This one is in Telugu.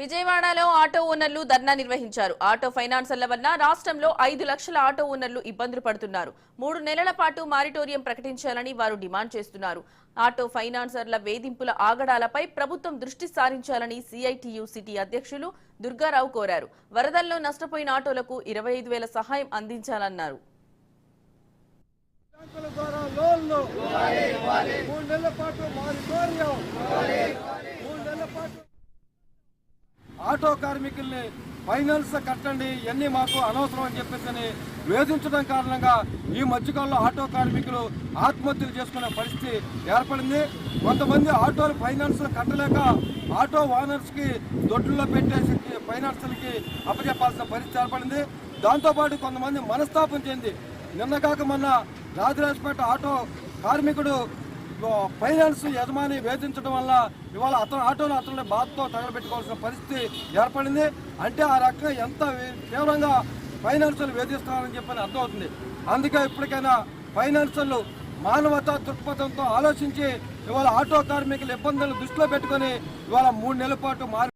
విజయవాడలో ఆటో ఓనర్లు ధర్నా నిర్వహించారు. ఆటో ఫైనాన్సర్ల వల్ల రాష్ట్రంలో ఐదు లక్షల ఆటో ఓనర్లు ఇబ్బందులు పడుతున్నారు. మూడు నెలల పాటు మారిటోరియం ప్రకటించాలని వారు డిమాండ్ చేస్తున్నారు. ఆటో ఫైనాన్సర్ల వేధింపుల ఆగడాలపై ప్రభుత్వం దృష్టి సారించాలని సిఐటియు సిటీ అధ్యక్షులు దుర్గారావు కోరారు. వరదల్లో నష్టపోయిన ఆటోలకు ఇరవై ఐదు వేల సహాయం అందించాలన్నారు. ద్వారా లోన్లు. మూడు నెలల పాటు మారిటోరియం. ఆటో కార్మికుల్ని ఫైనాన్స్ కట్టండి ఇవన్నీ మాకు అనవసరం అని చెప్పేసి వేధించడం కారణంగా ఈ మధ్యకాలంలో ఆటో కార్మికులు ఆత్మహత్యలు చేసుకునే పరిస్థితి ఏర్పడింది. కొంతమంది ఆటోలు ఫైనాన్స్ కట్టలేక ఆటో ఓనర్స్కి దొడ్లలో పెట్టేసి ఫైనాన్స్లకి అప్పచెప్పాల్సిన పరిస్థితి ఏర్పడింది. దాంతోపాటు కొంతమంది మనస్తాపం చెంది. నిన్న కాక మొన్న రాజరాజపేట ఆటో కార్మికుడు ఫైనాన్స్ యజమాని వేధించడం వల్ల ఇవాళ అతను ఆటోను అతని బాధతో తగలబెట్టుకోవాల్సిన పరిస్థితి ఏర్పడింది. అంటే ఆ రకంగా ఎంత తీవ్రంగా ఫైనాన్షియల్ వేధిస్తున్నారని చెప్పని అర్థమవుతుంది. అందుకే ఇప్పటికైనా ఫైనాన్షియల్ మానవతా దృక్పథంతో ఆలోచించి ఇవాళ ఆటో కార్మికుల ఇబ్బందులు దృష్టిలో పెట్టుకొని ఇవాళ మూడు నెలల పాటు మారి